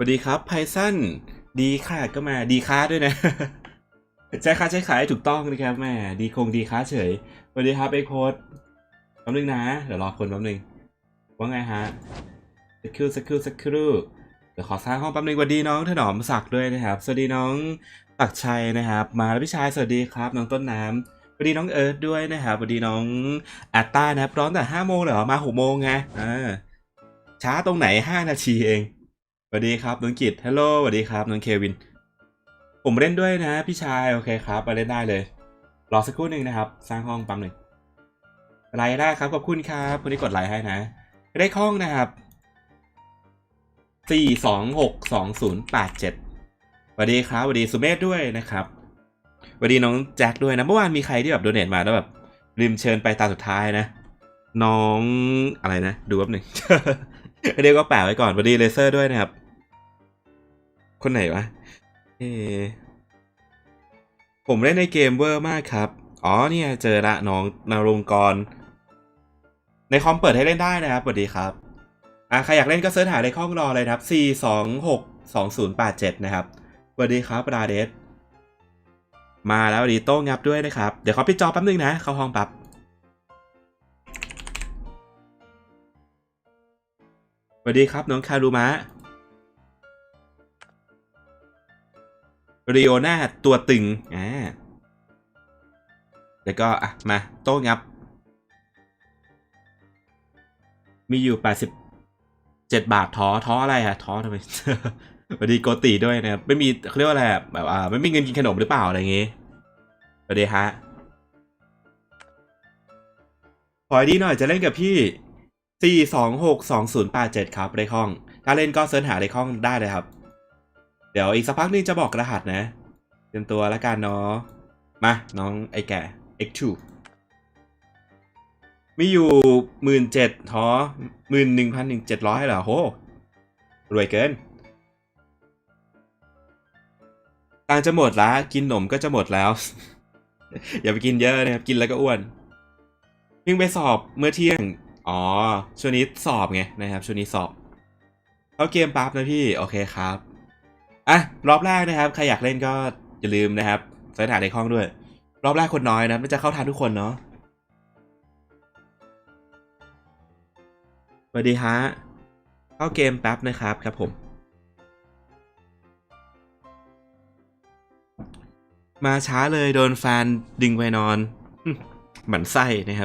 สวัสดีครับไพซันดีค่ะก็มาดีค้าด้วยนะ ใช้ค่าใช้ขายถูกต้องนะครับแม่ดีคงดีค้าเฉยสวัสดีครับไอโค้ดแป๊บนึงนะ เดี๋ยวรอคนแป๊บนึง ว่าไงฮะสักครู่สักครู่สักครู่เดี๋ยวขอสร้างห้องแป๊บนึงสวัสดีน้องถนอมศักด้วยนะครับ สวัสดีน้องตักชัยนะครับ มาแล้วพี่ชายสวัสดีครับ น้องต้นน้ำสวัสดีน้องเอิร์ธด้วยนะครับสวัสดีน้องแอตตานะครับร้อนแต่ห้าโมงเหรอมาหกโมงไงอ่าช้าตรงไหนห้านาทีเอง สวัสดีครับน้องกิตฮัลโหลสวัสดีครับน้องเควิน ผมเล่นด้วยนะ พี่ชายโอเคครับมาเล่นได้เลย รอสักครู่หนึ่งนะครับ สร้างห้องปั๊มหนึ่งไลค์ได้ครับขอบคุณครับคนที่กดไลค์ให้นะได้ห้องนะครับสี่สองหกสองศูนย์แปดเจ็ดสวัสดีครับสวัสดีสุเมธด้วยนะครับสวัสดีน้องแจ็คด้วยนะเมื่อวานมีใครที่แบบโดเนทมาแล้วแบบริมเชิญไปตาสุดท้ายนะ น้องอะไรนะ ดูแป๊บหนึ่ง เรียกก็แปะไว้ก่อนสวัสดีเลเซอร์ด้วยนะครับ คนไหนวะเอผมเล่นในเกมเวอร์มากครับ อ๋อเนี่ยเจอละน้องนารงกร ในคอมเปิดให้เล่นได้นะครับสวัสดีครับอะใครอยากเล่นก็เสิร์ชหาในข้องรอเลยครับ 4 2 6 2 0 8 7 นะครับสวัสดีครับปราเดส มาแล้วสวัสดีโต้งับด้วยนะครับ เดี๋ยวขอปิดจอแป๊บนึงนะ เข้าห้องแป๊บ วัสดีครับน้องคารุมะริโอนาตัวตึง อ่า แล้วก็อะ มา โต้งับ มีอยู่87บาทท้อท้ออะไรอะท้อทำไมสวัสดีโกติด้วยนะครับ ไม่มีเขาเรียกว่าอะไรแบบอ่าไม่มีเงินกินขนมหรือเปล่าอะไรอย่างงี้สวัสดีฮะขอไอดีหน่อยจะเล่นกับพี่ สี่สองหกสองศูนย์แปดเจ็ดครับเลขห้อง ถ้าเล่นก็เสิร์ชหาเลขห้องได้เลยครับ เดี๋ยวอีกสักพักนึงจะบอกรหัสนะ เตรียมตัวแล้วกันเนาะ มาน้องไอแก่ X2 มีอยู่หมื่นเจ็ดท้อหมื่นหนึ่งพันหนึ่งเจ็ดร้อยเหรอโห รวยเกินตังจะหมดละกินหนมก็จะหมดแล้ว อย่าไปกินเยอะนะครับ กินแล้วก็อ้วนเพิ่งไปสอบเมื่อเที่ยง อ๋อ ช่วงนี้สอบไงนะครับ ช่วงนี้สอบ เข้าเกมปั๊บนะพี่ โอเคครับ อะ รอบแรกนะครับ ใครอยากเล่นก็อย่าลืมนะครับสิร์ชหาในห้องด้วย รอบแรกคนน้อยนะไมันจะเข้าทานทุกคนเนาะสวัสดีฮะ เข้าเกมแป๊บนะครับครับผม มาช้าเลยโดนแฟนดึงไปนอนหมันไส้นะครับ